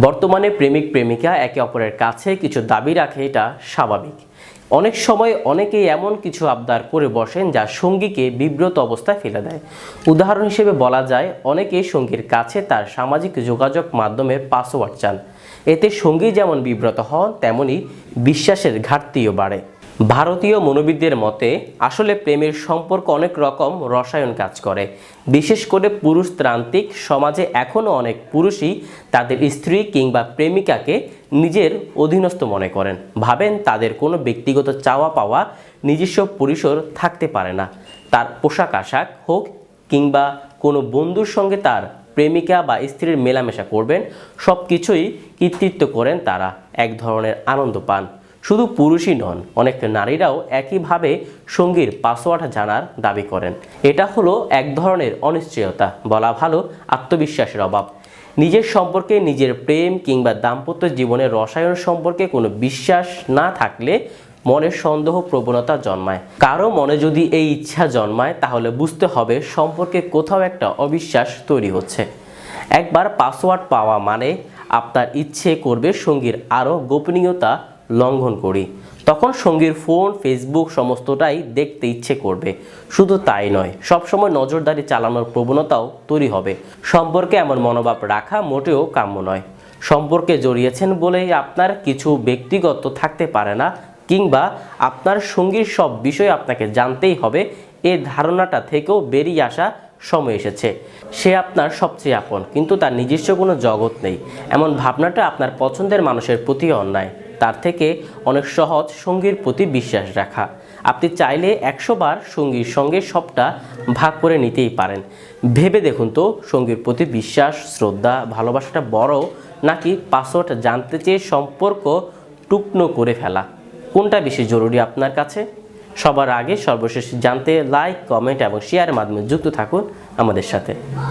বর্তমানে প্রেমিক প্রেমিকা একে অপরের কাছে কিছু দাবি রাখে, এটা স্বাভাবিক। অনেক সময় অনেকেই এমন কিছু আবদার করে বসেন যা সঙ্গীকে বিব্রত অবস্থায় ফেলে দেয়। উদাহরণ হিসেবে বলা যায়, অনেকেই সঙ্গীর কাছে তার সামাজিক যোগাযোগ মাধ্যমে পাসওয়ার্ড চান। এতে সঙ্গী যেমন বিব্রত হন, তেমনি বিশ্বাসের ঘাটতিও বাড়ে। ভারতীয় মনোবিদদের মতে, আসলে প্রেমের সম্পর্ক অনেক রকম রসায়ন কাজ করে। বিশেষ করে পুরুষতান্ত্রিক সমাজে এখনও অনেক পুরুষই তাদের স্ত্রী কিংবা প্রেমিকাকে নিজের অধীনস্থ মনে করেন। ভাবেন তাদের কোনো ব্যক্তিগত চাওয়া পাওয়া নিজস্ব পরিসর থাকতে পারে না। তার পোশাক আশাক হোক কিংবা কোনো বন্ধুর সঙ্গে তার প্রেমিকা বা স্ত্রীর মেলামেশা করবেন সব কিছুই কৃতিত্ব করেন তারা। এক ধরনের আনন্দ পান। শুধু পুরুষই নন, অনেক নারীরাও একইভাবে সঙ্গীর পাসওয়ার্ড জানার দাবি করেন। এটা হলো এক ধরনের অনিশ্চয়তা, বলা ভালো আত্মবিশ্বাসের অভাব। নিজের সম্পর্কে, নিজের প্রেম কিংবা দাম্পত্য জীবনের রসায়ন সম্পর্কে কোনো বিশ্বাস না থাকলে মনে সন্দেহ প্রবণতা জন্মায়। কারও মনে যদি এই ইচ্ছা জন্মায়, তাহলে বুঝতে হবে সম্পর্কে কোথাও একটা অবিশ্বাস তৈরি হচ্ছে। একবার পাসওয়ার্ড পাওয়া মানে আপনার ইচ্ছে করবে সঙ্গীর আরও গোপনীয়তা লঙ্ঘন করি। তখন সঙ্গীর ফোন, ফেসবুক সমস্তটাই দেখতে ইচ্ছে করবে। শুধু তাই নয়, সবসময় নজরদারি চালানোর প্রবণতাও তৈরি হবে। সম্পর্কে এমন মনোভাব রাখা মোটেও কাম্য নয়। সম্পর্কে জড়িয়েছেন বলেই আপনার কিছু ব্যক্তিগত থাকতে পারে না, কিংবা আপনার সঙ্গীর সব বিষয় আপনাকে জানতেই হবে। এ ধারণাটা থেকেও বেরিয়ে আসা সময় এসেছে। সে আপনার সবচেয়ে আপন, কিন্তু তার নিজস্ব কোনো জগৎ নেই। এমন ভাবনাটা আপনার পছন্দের মানুষের প্রতি অন্যায়। তার থেকে অনেক সহজ সঙ্গীর প্রতি বিশ্বাস রাখা। আপনি চাইলে একশো বার সঙ্গীর সঙ্গে সবটা ভাগ করে নিতেই পারেন। ভেবে দেখুন তো, সঙ্গীর প্রতি বিশ্বাস, শ্রদ্ধা, ভালোবাসাটা বড় নাকি পাসওয়ার্ড জানতে চেয়ে সম্পর্ক টুকনো করে ফেলা? কোনটা বেশি জরুরি আপনার কাছে? সবার আগে সর্বশেষ জানতে লাইক কমেন্ট এবং শেয়ারের মাধ্যমে যুক্ত থাকুন আমাদের সাথে।